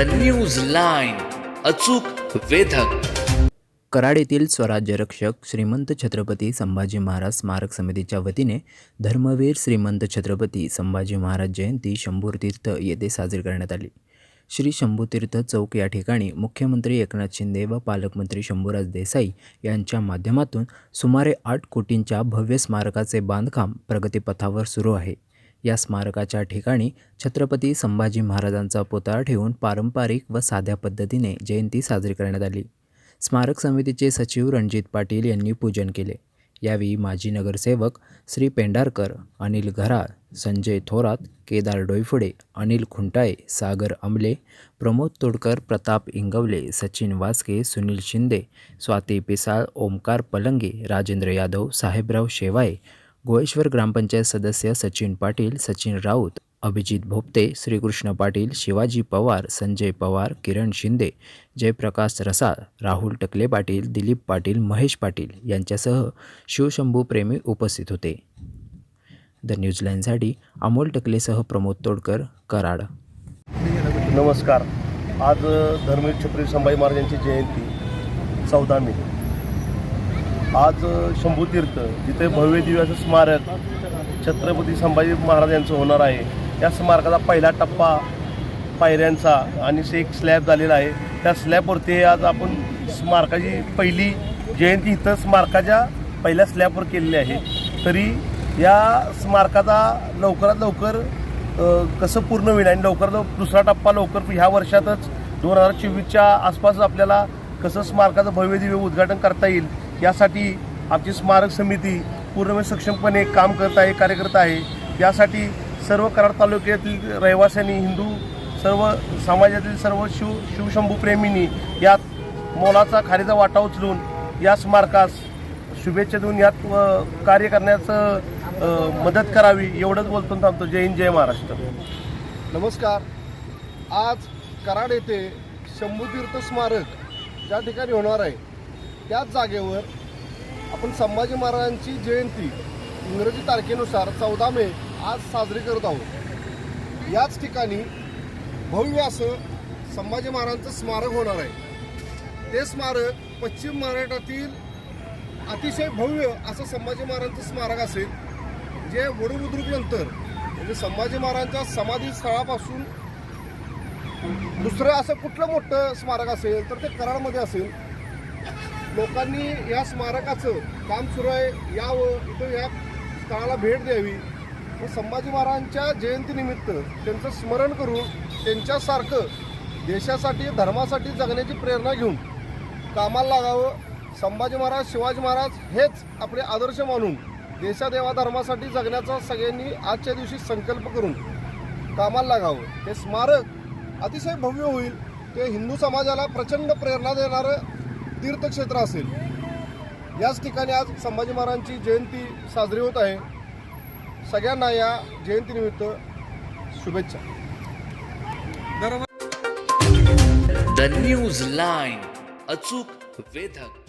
The news line अचूक वेधक. कराड येथील स्वराज्य रक्षक श्रीमंत छत्रपती संभाजी महाराज स्मारक समितीच्या वतीने धर्मवीर श्रीमंत छत्रपती संभाजी महाराज जयंती शंभूतीर्थ येथे साजरी करण्यात आली. श्री शंभूतीर्थ चौक या ठिकाणी मुख्यमंत्री एकनाथ शिंदे व पालकमंत्री शंभूराज देसाई यांच्या माध्यमातून सुमारे आठ कोटींच्या भव्य स्मारकाचे बांधकाम प्रगतीपथावर सुरू आहे. या स्मारकाच्या ठिकाणी छत्रपती संभाजी महाराजांचा पुतळा ठेवून पारंपरिक व साध्या पद्धतीने जयंती साजरी करण्यात आली. स्मारक समितीचे सचिव रणजित पाटील यांनी पूजन केले. यावेळी माजी नगरसेवक श्री पेंढारकर अनिल घरा संजय थोरात केदार डोईफुडे अनिल खुंटाळे सागर अमले प्रमोद तोडकर प्रताप इंगवले सचिन वास्के सुनील शिंदे स्वाती पिसाळ ओमकार पलंगे राजेंद्र यादव साहेबराव शेवाळे गोळेश्वर ग्रामपंचायत सदस्य सचिन पाटील सचिन राऊत अभिजित भोपते श्रीकृष्ण पाटील शिवाजी पवार संजय पवार किरण शिंदे जयप्रकाश रसाळ राहुल टकले पाटील दिलीप पाटील महेश पाटील यांच्यासह शिवशंभू प्रेमी उपस्थित होते. द न्यूजलँडसाठी अमोल टकलेसह प्रमोद तोडकर कराड. नमस्कार. आज धर्मवीर छत्री संभाजी महाराजांची जयंती. चौदा मे. आज शंभूतीर्थ जिथे भव्य दिव्याचं स्मारक छत्रपती संभाजी महाराज यांचं होणार आहे या स्मारकाचा पहिला टप्पा पायऱ्यांचा आणि एक स्लॅब झालेला आहे. त्या स्लॅबवरती आज आपण स्मारकाची पहिली जयंती इथं स्मारकाच्या पहिल्या स्लॅबवर केलेली आहे. तरी या स्मारकाचा लवकरात लवकर कसं पूर्ण होईल आणि लवकरात दुसरा टप्पा लवकर ह्या वर्षातच दोन हजार चोवीसच्या आसपास आपल्याला कसं स्मारकाचं भव्य दिव्य उद्घाटन करता येईल यासाठी आमची स्मारक समिती पूर्णपणे सक्षमपणे काम करत आहे कार्य करत आहे. यासाठी सर्व कराड तालुक्यातील रहिवाशांनी हिंदू सर्व समाजातील सर्व शिव शिवशंभूप्रेमींनी यात मोलाचा खारीचा वाटा उचलून या स्मारकास शुभेच्छा देऊन यात कार्य करण्याचं मदत करावी एवढंच बोलतो थांबतो. जय हिंद जय महाराष्ट्र. नमस्कार. आज कराड येथे शंभूतीर्थ स्मारक ज्या ठिकाणी होणार आहे त्याच जागेवर आपण संभाजी महाराजांची जयंती इंग्रजी तारखेनुसार चौदा मे आज साजरी करत आहोत. याच ठिकाणी भव्य असं संभाजी महाराजांचं स्मारक होणार आहे. ते स्मारक पश्चिम महाराष्ट्रातील अतिशय भव्य असं संभाजी महाराजांचं स्मारक असेल जे वडुबुद्रुकनंतर म्हणजे संभाजी महाराजांच्या समाधी स्थळापासून दुसरं असं कुठलं मोठं स्मारक असेल तर ते कराडमध्ये असेल. लोकांनी या स्मारकाचं काम सुरू आहे. यावं इथं या स्थळाला भेट द्यावी. व संभाजी महाराजांच्या जयंतीनिमित्त त्यांचं स्मरण करून त्यांच्यासारखं देशासाठी धर्मासाठी जगण्याची प्रेरणा घेऊन कामाला लागावं. संभाजी महाराज शिवाजी महाराज हेच आपले आदर्श मानून देशादेवा धर्मासाठी जगण्याचा सगळ्यांनी आजच्या दिवशी संकल्प करून कामाला लागावं. हे स्मारक अतिशय भव्य होईल. ते हिंदू समाजाला प्रचंड प्रेरणा देणारं तीर्थक्षेत्र असेल. याच ठिकाणी आज संभाजी महाराजांची जयंती साजरी होत आहे. सगळ्यांना या जयंतीनिमित्त शुभेच्छा. द न्यूज लाईन अचूक वेधक.